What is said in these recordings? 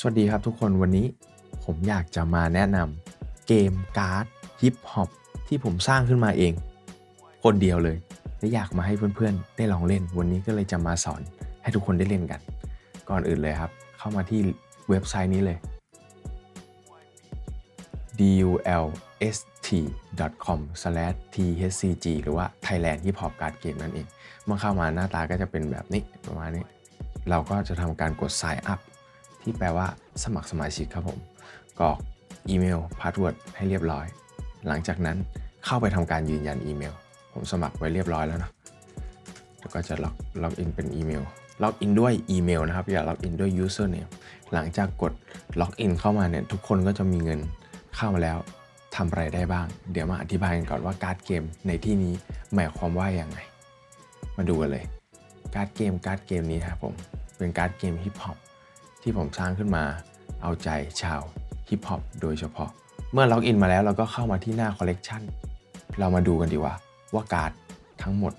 สวัสดีครับทุกคนวันนี้ผมอยากจะมาแนะนำเกมการ์ดฮิปฮอปที่ผมสร้างขึ้นมาเอง คนเดียวเลย และอยากมาให้เพื่อนๆ ได้ลองเล่น วันนี้ก็เลยจะมาสอนให้ทุกคนได้เล่นกัน ก่อนอื่นเลยครับ เข้ามาที่เว็บไซต์นี้เลย dulst.com/thcg หรือว่า Thailand Hip Hop Card Game นั่นเองเมื่อเข้ามาหน้าตาก็จะเป็นแบบนี้ประมาณนี้ เราก็จะทำการกด sign up ที่แปลว่าสมัครสมาชิกครับผมกรอกอีเมลพาสเวิร์ดให้เรียบร้อย หลังจากนั้นเข้าไปทำการยืนยันอีเมล ผมสมัครไว้เรียบร้อยแล้วนะแล้วก็จะล็อกล็อกอินเป็นอีเมลล็อกอินด้วยอีเมลนะครับ อย่าล็อกอินด้วย username หลังจากกดล็อกอินเข้ามาเนี่ย ทุกคนก็จะมีเงินเข้ามาแล้วทำอะไรได้บ้าง เดี๋ยวมาอธิบายกันก่อนว่าการ์ดเกมในที่นี้หมายความว่าอย่างไง มาดูกันเลย การ์ดเกมการ์ดเกมนี้ครับผม เป็นการ์ดเกมฮิปฮอป ที่ผมสร้างขึ้นมา เอาใจชาวฮิปฮอปโดยเฉพาะ เมื่อล็อกอินมาแล้วเราก็เข้ามาที่หน้าคอลเลกชันเรามาดูกันดีว่าว่าการ์ดทั้งหมด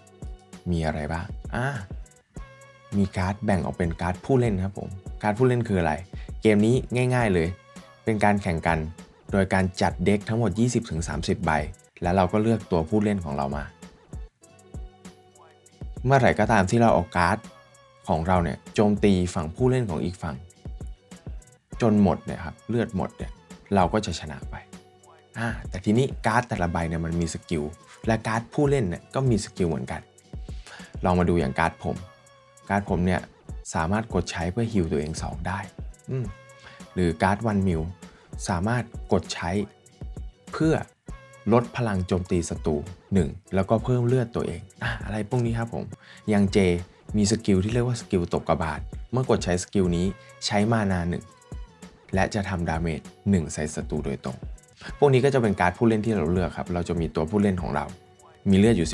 มีอะไรบ้างอ่ามีการ์ดแบ่งออกเป็นการ์ดผู้เล่นครับผม การ์ดผู้เล่นคืออะไร เกมนี้ง่าย ๆเลย เป็นการแข่งกันโดยการจัดเด็กทั้งหมด 20-30 ใบ แล้วเราก็เลือกตัวผู้เล่นของเรามา เมื่อไหร่ก็ตามที่เราเอาการ์ดของเราเนี่ยโจมตีฝั่งผู้เล่นของอีกฝั่ง จนหมดเนี่ยครับเลือดหมดเนี่ยเราก็จะชนะไปอ่าแต่ทีนี้การ์ดแต่ละใบเนี่ยมันมีสกิลและการ์ดผู้เล่นเนี่ยก็มีสกิลเหมือนกัน ลองมาดูอย่างการ์ดผม การ์ดผมเนี่ยสามารถกดใช้เพื่อฮิลตัวเอง 2 ได้อืมหรือการ์ดวันมิวสามารถกดใช้เพื่อลดพลังโจมตีศัตรู1แล้วก็เพิ่มเลือดตัวเองอะอะไรพวกนี้ครับผมอย่างเจมีสกิลที่เรียกว่าสกิลตบกระบาดเมื่อกดใช้สกิลนี้ใช้มานาหนึ่ง และจะทำดาเมจ1ใส่ศัตรูโดยตรง พวกนี้ก็จะเป็นการ์ดผู้เล่นที่เราเลือกครับ เราจะมีตัวผู้เล่นของเรา มีเลือดอยู่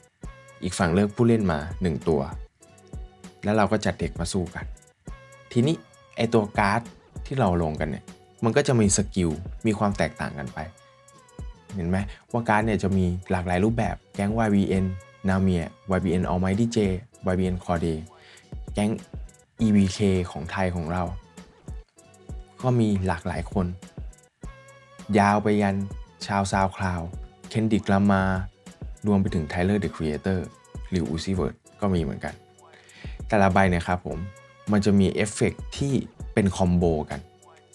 15 อีกฝั่งเลือกผู้เล่นมา 1 ตัว แล้วเราก็จัดเด็กมาสู้กัน ทีนี้ไอตัวการ์ดที่เราลงกันเนี่ย มันก็จะมีสกิล มีความแตกต่างกันไป เห็นไหมว่าการ์ดเนี่ยจะมีหลากหลายรูปแบบ แก๊ง YBN นาเมีย YBN Almighty J YBN c o r d e แก๊ง EVK ของไทยของเรา ก็มีหลากหลายคน ยาวไปยันชาวซาวคลาวเคนดิกลามารวมไปถึงไทเลอร์เดอะครีเอเตอร์หรืออูซี่เวิร์ดก็มีเหมือนกัน แต่ละใบเนี่ยครับผมมันจะมีเอฟเฟกต์ที่เป็นคอมโบกัน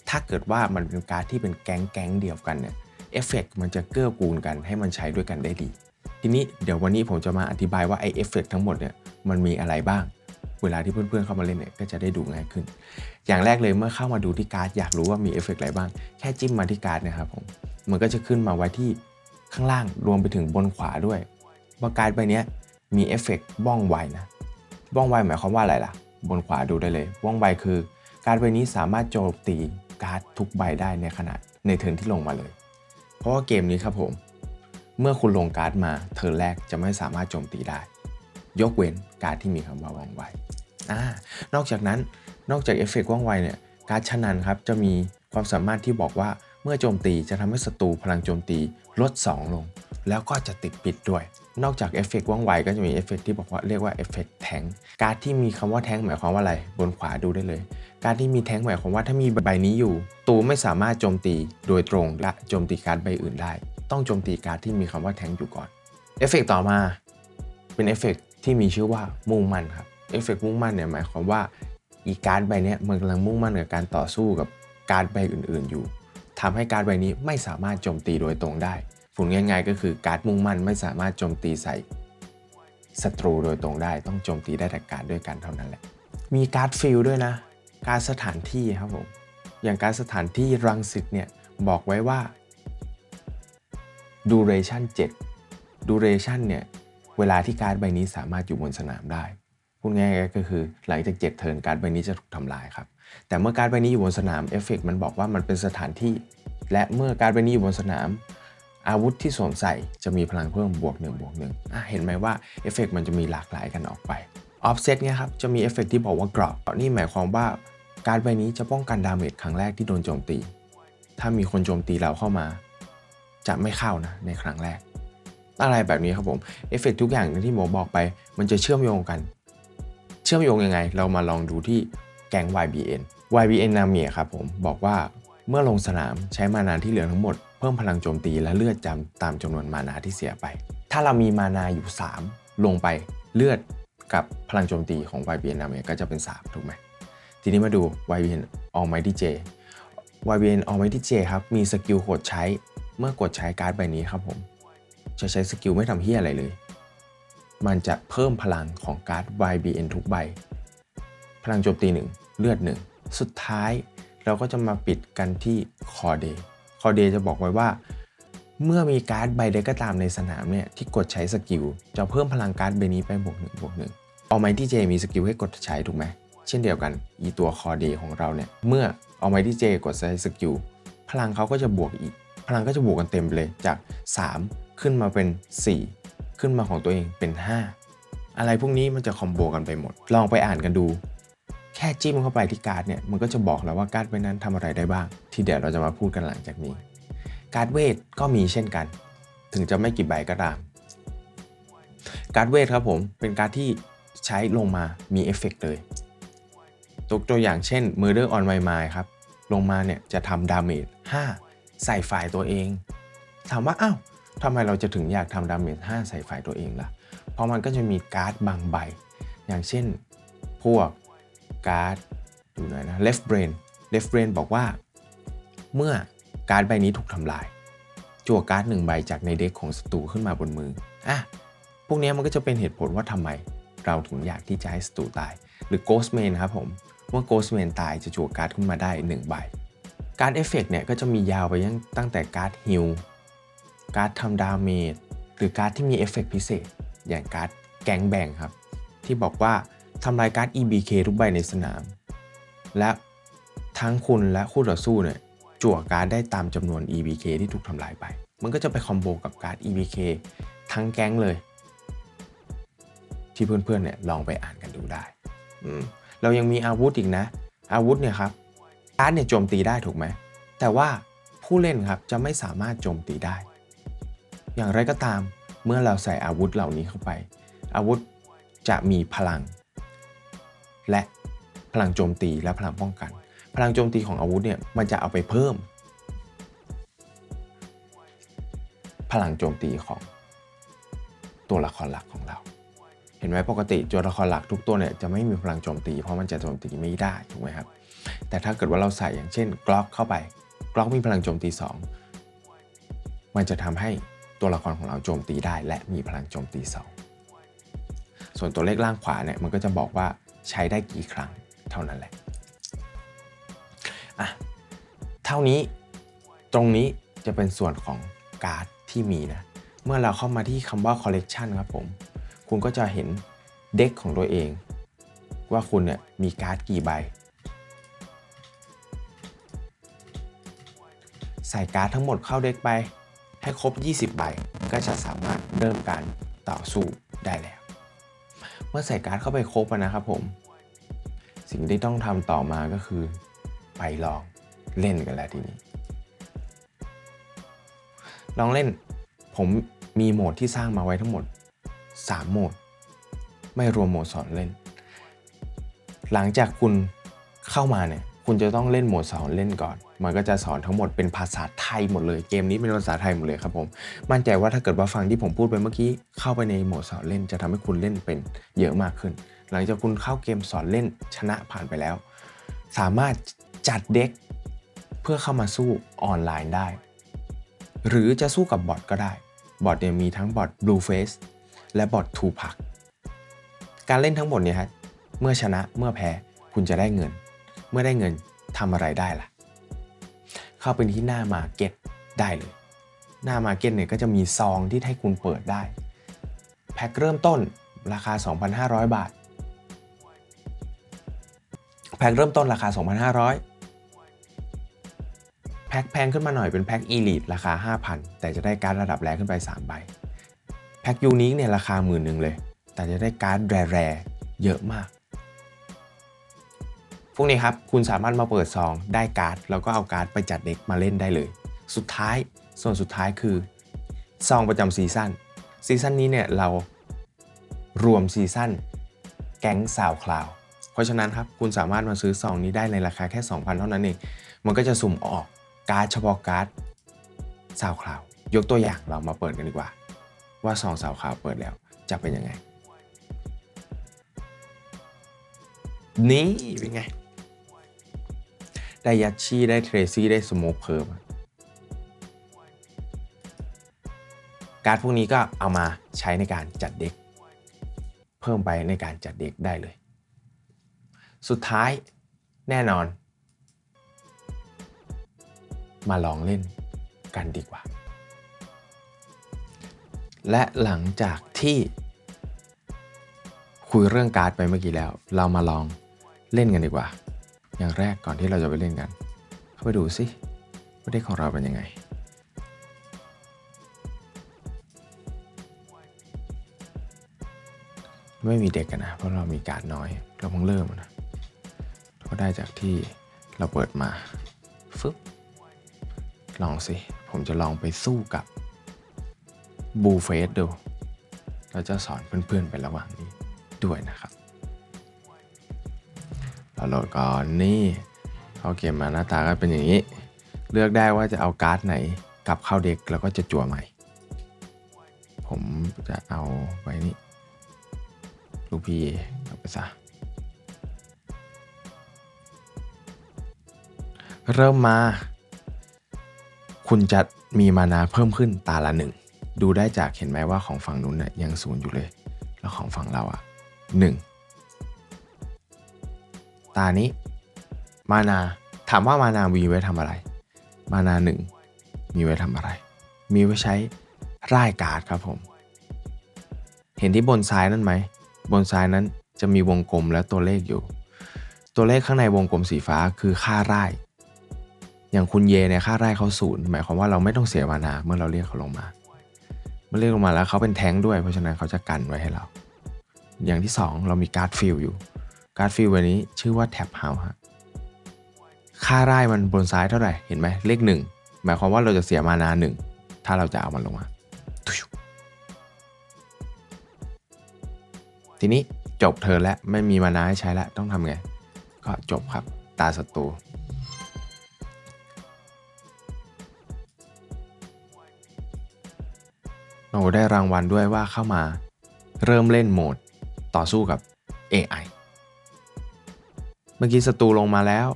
ถ้าเกิดว่ามันเป็นการ์ดที่เป็นแก๊งแก๊งเดียวกันเนี่ยเอฟเฟกต์มันจะเกื้อกูลกันให้มันใช้ด้วยกันได้ดี ทีนี้เดี๋ยววันนี้ผมจะมาอธิบายว่าไอเอฟเฟกต์ทั้งหมดเนี่ยมันมีอะไรบ้าง เวลาที่เพื่อนๆเข้ามาเล่นเนี่ยก็จะได้ดูง่ายขึ้น อย่างแรกเลยเมื่อเข้ามาดูที่การ์ดอยากรู้ว่ามีเอฟเฟกต์อะไรบ้าง แค่จิ้มมาที่การ์ดนะครับผมมันก็จะขึ้นมาไว้ที่ข้างล่างรวมไปถึงบนขวาด้วยว่าการ์ดใบนี้มีเอฟเฟกต์บ้องไวนะบ้องไวหมายความว่าอะไรล่ะ บนขวาดูได้เลยบ้องไวคือ การ์ดใบนี้สามารถโจมตีการ์ดทุกใบได้ในขณะในเทิร์นที่ลงมาเลย เพราะว่าเกมนี้ครับผม เมื่อคุณลงการ์ดมาเทิร์นแรกจะไม่สามารถโจมตีได้ ยกเว้นการที่มีคำว่าว่องไวอนอกจากนั้นนอกจากเอฟเฟกต์ว่องไวเนี่ยการชนันครับจะมีความสามารถที่บอกว่าเมื่อโจมตีจะทำให้ศัตรูพลังโจมตีลด 2 ลง แล้วก็จะติดปิดด้วย นอกจากเอฟเฟกต์ว่องไวก็จะมีเอฟเฟกต์ที่บอกว่าเรียกว่าเอฟเฟกต์แทงการที่มีคำว่าแทงหมายความว่าอะไร บนขวาดูได้เลย การที่มีแทงหมายความว่าถ้ามีใบนี้อยู่ตูไม่สามารถโจมตีโดยตรงและโจมตีการใบอื่นได้ ต้องโจมตีการที่มีคำว่าแทงอยู่ก่อนเอฟเฟกต์ต่อมาเป็นเอฟเฟกต์ ที่มีชื่อว่ามุ่งมั่นครับเอฟเฟกต์มุ่งมั่นเนี่ยหมายความว่าอีการ์ดใบนี้มันกำลังมุ่งมั่นกับการต่อสู้กับการ์ดใบอื่น ๆ อยู่ทำให้การ์ดใบนี้ไม่สามารถโจมตีโดยตรงได้ผลง่าย ๆ ก็คือการ์ดมุ่งมั่นไม่สามารถโจมตีใส่ศัตรูโดยตรงได้ ต้องโจมตีได้แต่การ์ดด้วยกันเท่านั้นแหละ มีการ์ดฟิลด้วยนะ การสถานที่ครับผม อย่างการสถานที่รังสิตเนี่ยบอกไว้ว่า duration 7 duration เนี่ย เวลาที่การ์ดใบนี้สามารถอยู่บนสนามได้พูดง่ายๆก็คือหลังจาก7เทิร์นการ์ดใบนี้จะถูกทำลายครับแต่เมื่อการ์ดใบนี้อยู่บนสนามเอฟเฟกมันบอกว่ามันเป็นสถานที่ และเมื่อการ์ดใบนี้อยู่บนสนาม อาวุธที่สวมใส่จะมีพลังเพิ่มบวก1บวก1อะเห็นไหมว่าเอฟเฟกมันจะมีหลากหลายกันออกไปออฟเซตเนี่ยครับจะมีเอฟเฟกที่บอกว่ากรอบนี่หมายความว่าการ์ดใบนี้จะป้องกันดาเมจครั้งแรกที่โดนโจมตี ถ้ามีคนโจมตีเราเข้ามา จะไม่เข้านะในครั้งแรก อะไรแบบนี้ครับผมเอฟเฟกทุกอย่างที่หมอบอกไป มันจะเชื่อมโยงกัน เชื่อมโยงยังไง เรามาลองดูที่แก๊ง YBN YBN นาเมียครับผมบอกว่าเมื่อลงสนามใช้มานาที่เหลือทั้งหมด เพิ่มพลังโจมตีและเลือดจำตามจำนวนมานาที่เสียไป ถ้าเรามีมานาอยู่ 3 ลงไปเลือดกับพลังโจมตีของ YBN นาเมียก็จะเป็น 3 ถูกไหมทีนี้มาดู YBN Almighty J YBN Almighty J ครับมีสกิลกดใช้เมื่อกดใช้การ์ดใบนี้ครับผม จะใช้สกิลไม่ทำเฮียอะไรเลย มันจะเพิ่มพลังของการ์ด YBN ทุกใบ พลังโจมตี 1 เลือด 1 สุดท้ายเราก็จะมาปิดกันที่คอเดย์คอเดย์จะบอกไว้ว่า เมื่อมีการ์ดใบใดก็ตามในสนามเนี่ยที่กดใช้สกิลจะเพิ่มพลังการ์ดใบนี้ไปบวกหนึ่งบวกหนึ่งเอาไมที่เจมีสกิลให้กดใช้ถูกไหมเช่นเดียวกันอีตัวคอเดย์ของเราเนี่ยเมื่อเอาไมที่เจกดใช้สกิลพลังเขาก็จะบวกอีก พลังก็จะบวกกันเต็มเลยจาก 3 ขึ้นมาเป็น 4 ขึ้นมาของตัวเองเป็น 5 อะไรพวกนี้มันจะคอมโบกันไปหมด ลองไปอ่านกันดู แค่จิ้มเข้าไปที่การ์ดเนี่ยมันก็จะบอกแล้วว่าการ์ดใบนั้นทำอะไรได้บ้าง ที่เดี๋ยวเราจะมาพูดกันหลังจากนี้ การ์ดเวทก็มีเช่นกัน ถึงจะไม่กี่ใบก็ตาม การ์ดเวทครับผมเป็นการ์ดที่ใช้ลงมามีเอฟเฟกต์เลยตัวตัวอย่างเช่น Murder on My Mind ครับ ลงมาเนี่ยจะทำดาเมจ5ใส่ฝ่ายตัวเอง ถามว่าอ้าว ทำไมเราจะถึงอยากทำดาเมจ5ใส่ฝ่ายตัวเองล่ะ เพราะมันก็จะมีการ์ดบางใบ อย่างเช่น พวกการ์ดดูหน่อยนะ left brain left brain บอกว่า เมื่อการ์ดใบนี้ถูกทำลาย จั่วการ์ดหนึ่งใบจากในเด็กของศัตรูขึ้นมาบนมืออะพวกนี้มันก็จะเป็นเหตุผลว่าทำไมเราถึงอยากที่จะให้ศัตรูตาย หรือ ghostman ครับผมเมื่อ ghostman ตายจะจั่วการ์ดขึ้นมาได้ 1 ใบ การ์ดเอฟเฟกเนี่ยก็จะมียาวไปยังตั้งแต่การ์ดฮิล การ์ดทำดาเมจหรือการ์ดที่มีเอฟเฟกพิเศษ อย่างการ์ดแกงแบงครับ ที่บอกว่าทำลายการ์ด EBK ทุกใบในสนาม และทั้งคุณและคู่ต่อสู้เนี่ยจั่วการ์ดได้ตามจำนวน EBK ที่ถูกทำลายไป มันก็จะไปคอมโบกับการ์ด EBK ทั้งแก๊งเลย ที่เพื่อนๆเนี่ยลองไปอ่านกันดูได้ เรายังมีอาวุธอีกนะ อาวุธเนี่ยครับการ์ดเนี่ยโจมตีได้ถูกไหมแต่ว่าผู้เล่นครับจะไม่สามารถโจมตีได้ อย่างไรก็ตามเมื่อเราใส่อาวุธเหล่านี้เข้าไป อาวุธจะมีพลัง และพลังโจมตีและพลังป้องกัน พลังโจมตีของอาวุธเนี่ยมันจะเอาไปเพิ่ม พลังโจมตีของตัวละครหลักของเรา เห็นไหมปกติตัวละครหลักทุกตัวเนี่ยจะไม่มีพลังโจมตีเพราะมันจะโจมตีไม่ได้ถูกไหมครับแต่ถ้าเกิดว่าเราใส่อย่างเช่นกล็อกเข้าไปกล็อกมีพลังโจมตี 2 มันจะทำให้ ตัวละครของเราโจมตีได้ และมีพลังโจมตี 2 ส่วนตัวเลขล่างขวาเนี่ยมันก็จะบอกว่าใช้ได้กี่ครั้งเท่านั้นแหละอะเท่านี้ตรงนี้จะเป็นส่วนของการ์ดที่มีนะ เมื่อเราเข้ามาที่คำว่า collection ครับผม คุณก็จะเห็นเด็กของตัวเอง ว่าคุณเนี่ยมีการ์ดกี่ใบ ใส่การ์ดทั้งหมดเข้าเด็กไป ให้ครบ 20 ใบ ก็จะสามารถเริ่มการต่อสู้ได้แล้ว เมื่อใส่การ์ดเข้าไปครบนะครับผม สิ่งที่ต้องทำต่อมาก็คือ ไปลองเล่นกันแล้วทีนี้ ลองเล่นผมมีโหมดที่สร้างมาไว้ทั้งหมด 3 โหมด ไม่รวมโหมดสอนเล่น หลังจากคุณเข้ามาเนี่ย คุณจะต้องเล่นโหมดสอนเล่นก่อน มันก็จะสอนทั้งหมดเป็นภาษาไทยหมดเลย เกมนี้เป็นภาษาไทยหมดเลยครับผม มั่นใจว่าถ้าเกิดว่าฟังที่ผมพูดไปเมื่อกี้ เข้าไปในโหมดสอนเล่น จะทำให้คุณเล่นเป็นเยอะมากขึ้น หลังจากคุณเข้าเกมสอนเล่นชนะผ่านไปแล้ว สามารถจัดเด็กเพื่อเข้ามาสู้ออนไลน์ได้ หรือจะสู้กับบอทก็ได้ บอทเนี่ยมีทั้งบอท Blue Face และบอท two p a c การเล่นทั้งหมดเนี่ยฮะ เมื่อชนะเมื่อแพ้คุณจะได้เงิน มื่อได้เงินทำอะไรได้ล่ะ เข้าไปที่หน้ามาเก็ตได้เลย หน้ามาเก็ตเนี่ยก็จะมีซองที่ให้คุณเปิดได้ แพ็คเริ่มต้นราคา 2,500 บาท แพ็คเริ่มต้นราคา 2,500 แพ็คแพงขึ้นมาหน่อยเป็นแพ็ค Elite ราคา 5,000 แต่จะได้การดระดับแรขึ้นไป 3 ใบ แพ็คยูนิคเนี่ยราคาหมื่นหนึ่งเลย แต่จะได้การ์ดแรร์ๆเยอะมาก พวกนี้ครับคุณสามารถมาเปิดซองได้การ์ดแล้วก็เอาการ์ดไปจัดเด็กมาเล่นได้เลย สุดท้ายส่วนสุดท้ายคือซองประจำซีซั่นซีซั่นนี้เนี่ยเรารวมซีซั่นแก๊งสาวคลาว เพราะฉะนั้นครับคุณสามารถมาซื้อซองนี้ได้ในราคาแค่ 2,000 เท่านั้นเอง มันก็จะสุ่มออกการ์ดเฉพาะการ์ดซาวคลาว ยกตัวอย่างเรามาเปิดกันดีกว่า ว่าซองซาวคลาวเปิดแล้วจะเป็นยังไง นี่เป็นไง ได้ยัชชี่ได้เทรซี่ได้สโมกเพิ่มการ์ดพวกนี้ก็เอามาใช้ในการจัดเด็ก เพิ่มไปในการจัดเด็กได้เลย สุดท้ายแน่นอน มาลองเล่นกันดีกว่า และหลังจากที่ คุยเรื่องการ์ดไปเมื่อกี้แล้ว เรามาลองเล่นกันดีกว่า อย่างแรกก่อนที่เราจะไปเล่นกัน เข้าไปดูสิว่าเด็กของเราเป็นยังไง ไม่มีเด็กกันนะ เพราะเรามีการดน้อย เราเพิ่งเริ่มนะก็ได้จากที่เราเปิดมาฟึบลองสิ ผมจะลองไปสู้กับบูเฟสดู เราจะสอนเพื่อนๆไประหว่างนี้ด้วยนะครับ โหลดก่อนนี่เข้าเกมมาหน้าตาก็เป็นอย่างนี้ เลือกได้ว่าจะเอาการ์ดไหนกลับเข้าเด็กแล้วก็จะจั่วใหม่ ผมจะเอาไว้นี่ลูกพี่กลับไปซะเริ่มมา คุณจะมีมานาเพิ่มขึ้นตาละหนึ่ง ดูได้จากเห็นไหมว่าของฝั่งนู้นเนี่ยยังศูนย์อยู่เลย แล้วของฝั่งเราอะหนึ่ง ตานี้ มานา ถามว่ามานามีไว้ทำอะไร มานาหนึ่งมีไว้ทำอะไร มีไว้ใช้ร่ายการ์ดครับผม เห็นที่บนซ้ายนั่นไหม บนซ้ายนั้นจะมีวงกลมและตัวเลขอยู่ ตัวเลขข้างในวงกลมสีฟ้าคือค่าร่าย อย่างคุณเยเนี่ยค่าไร่เขาศูนย์หมายความว่าเราไม่ต้องเสียมานา เมื่อเราเรียกเขาลงมา เมื่อเรียกลงมาแล้วเขาเป็นแท้งด้วย เพราะฉะนั้นเขาจะกันไว้ให้เรา อย่างที่ 2 เรามีการ์ดฟิลอยู่ การ์ดฟิลวันนี้ชื่อว่าแท็บเฮาฮะค่าไร่มันบนซ้ายเท่าไหร่ เห็นไหมเลขหนึ่งหมายความว่าเราจะเสียมานาหนึ่งถ้าเราจะเอามันลงมา ทีนี้จบเธอแล้วไม่มีมานาให้ใช้แล้วต้องทำไง ก็จบครับ ตาศัตรูเราได้รางวัลด้วยว่าเข้ามาเริ่มเล่นโหมดต่อสู้กับ AI เมื่อกี้ศัตรูลงมาแล้ว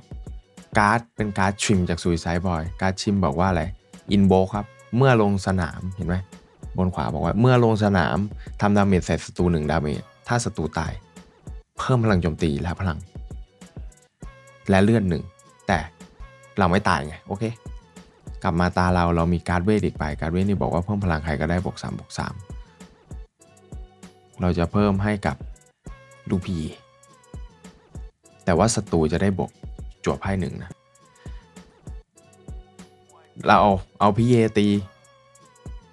การ์ดเป็นการ์ดชิมจาก Suicide Boy การ์ดชิมบอกว่าอะไรอินโบครับ เมื่อลงสนามเห็นไหมบนขวาบอกว่าเมื่อลงสนามทำดาเมจใส่ศัตรูหนึ่งดาเมจถ้าศัตรูตาย เพิ่มพลังโจมตีและพลัง และเลือดหนึ่งแต่เราไม่ตายไงโอเค กลับมาตาเราเรามีการ์ดเวทอีกไปการ์ดเวทนี่บอกว่าเพิ่มพลังใครก็ได้บวก3บวก3เราจะเพิ่มให้กับลูกพี แต่ว่าศัตรูจะได้บวกจวบไพ่หนึ่งนะ เราเอาเอาพี่เยตี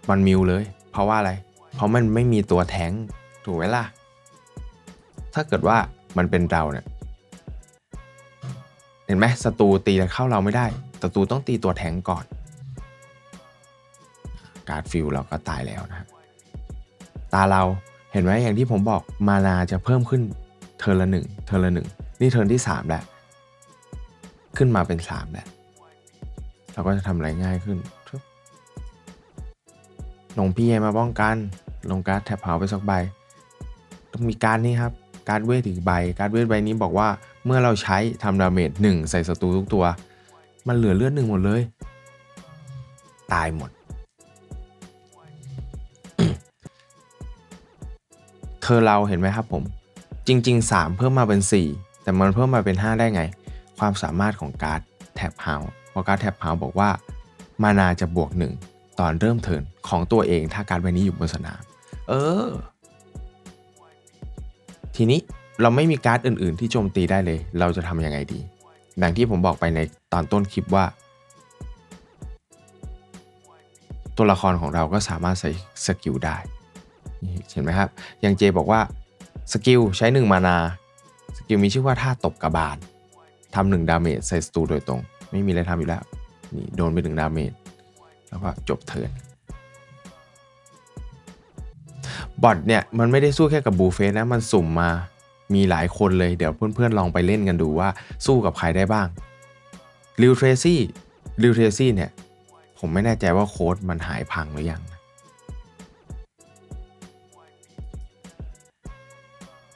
มันมิวเลย เพราะว่าอะไร เพราะมันไม่มีตัวแทงถูกไหมล่ะ ถ้าเกิดว่ามันเป็นเราเนี่ย เห็นไหมศัตรูตีเข้าเราไม่ได้ศัตรูต้องตีตัวแทงก่อน การฟิลเราก็ตายแล้วนะฮะตาเราเห็นไหมอย่างที่ผมบอกมานาจะเพิ่มขึ้นเทอร์ละหนึ่งเทอร์ละหนึ่ง นี่เทิร์นที่ 3 แล้ว ขึ้นมาเป็น 3 แล้ว เราก็จะทำอะไรง่ายขึ้นลงพี่มาป้องกัน ลงการ์ดแทบเผาไปสักใบ ต้องมีการนี้ครับ การ์ดเวทอีกใบ การ์ดเวทใบนี้บอกว่าเมื่อเราใช้ทำดาเมจหนึ่งใส่ศัตรูทุกตัว มันเหลือเลือดหนึ่งหมดเลย ตายหมด เธอเราเห็นไหมครับผม จริง ๆ 3 เพิ่มมาเป็น 4 แต่มันเพิ่มมาเป็น 5 ได้ไง ความสามารถของการ์ดแท็บเฮาส์เพราะการ์ดแท็บเฮาส์บอกว่ามานาจะบวก 1 ตอนเริ่มเทิร์นของตัวเองถ้าการ์ดใบนี้อยู่บนสนาม เออ ทีนี้เราไม่มีการ์ดอื่น ๆ ที่โจมตีได้เลย เราจะทำยังไงดีดังที่ผมบอกไปในตอนต้นคลิปว่า ตัวละครของเราก็สามารถใส่สกิลได้เห็นไหมครับ อย่างเจบอกว่าสกิลใช้ 1 มานา สกิลมีชื่อว่าท่าตบกระบาลทำหนึ่งดาเมจใส่ศัตรูโดยตรง ไม่มีอะไรทำอยู่แล้ว นี่โดนไปหนึ่งดาเมจแล้วก็จบเทิร์นบอทเนี่ย มันไม่ได้สู้แค่กับบูเฟสนะ มันสุ่มมามีหลายคนเลยเดี๋ยวเพื่อนๆลองไปเล่นกันดูว่าสู้กับใครได้บ้างลิวเทรซี่ลิวเทรซี่เนี่ย ผมไม่แน่ใจว่าโค้ดมันหายพังหรือยัง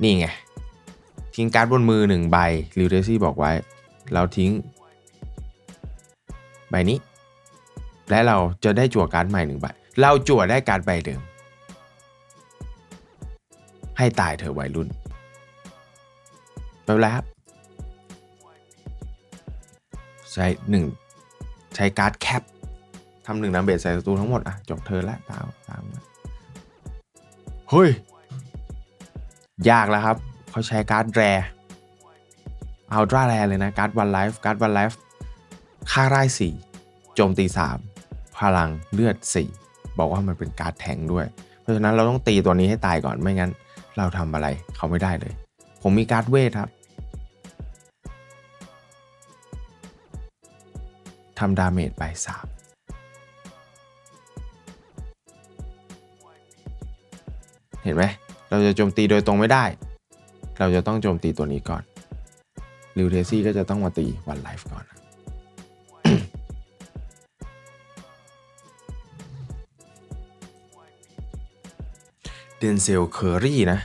นี่ไง ทิ้งการ์ดบนมือหนึ่งใบลิวเทรซี่บอกไว้ เราทิ้ง ใบนี้ และเราจะได้จั่วการ์ดใหม่หนึ่งใบ เราจั่วได้การ์ดใบเดิม ให้ตายเถอวัยรุ่นไม่เป็นไรครับใช้หนึ่งใช้การ์ดแคปทำหนึ่งนำเบสใส่ศัตรูทั้งหมด อะ จบเธอแล้วตามตามเฮ้ย ยากแล้วครับ เขาใช้การ์ดแรอัลตร้าแรเลยนะการ์ดวันไลฟ์การ์ดวันไลฟ์ค่าไร่สี่โจมตี 3 พลังเลือด 4 บอกว่ามันเป็นการ์ดแทงด้วย เพราะฉะนั้นเราต้องตีตัวนี้ให้ตายก่อนไม่งั้น เราทำอะไรเขาไม่ได้เลย ผมมีการ์ดเวทครับทำดาเมจไป 3เห็นไหม เราจะโจมตีโดยตรงไม่ได้ เราจะต้องโจมตีตัวนี้ก่อนลิวเทซี่ก็จะต้องมาตีวันไลฟ์ก่อน เดนเซลเคอรี่นะ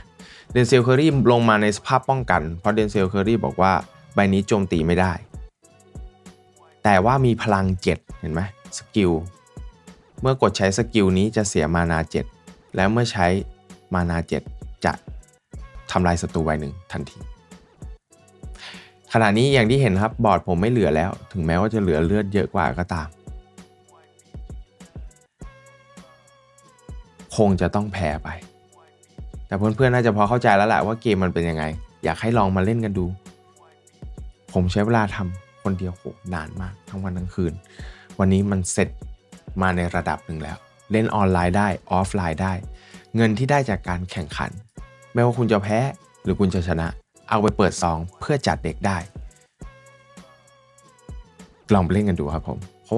เดนเซลเคอรี่ลงมาในสภาพป้องกัน เพราะเดนเซลเคอรี่บอกว่าใบนี้โจมตีไม่ได้ แต่ว่ามีพลัง 7 เห็นไหมสกิล เมื่อกดใช้สกิลนี้จะเสียมานา 7 แล้วเมื่อใช้มานา 7 จะ ทำลายศัตรูใบหนึ่งทันที ขณะนี้อย่างที่เห็นครับบอร์ดผมไม่เหลือแล้ว ถึงแม้ว่าจะเหลือเลือดเยอะกว่าก็ตาม คงจะต้องแพ้ไป แต่เพื่อนๆน่าจะพอเข้าใจแล้วแหละว่าเกมมันเป็นยังไง อยากให้ลองมาเล่นกันดู ผมใช้เวลาทำคนเดียวโหนานมาก ทั้งวันทั้งคืน วันนี้มันเสร็จมาในระดับหนึ่งแล้ว เล่นออนไลน์ได้ออฟไลน์ได้ เงินที่ได้จากการแข่งขัน ไม่ว่าคุณจะแพ้หรือคุณจะชนะ เอาไปเปิดซองเพื่อจัดเด็กได้ ลองไปเล่นกันดูครับผม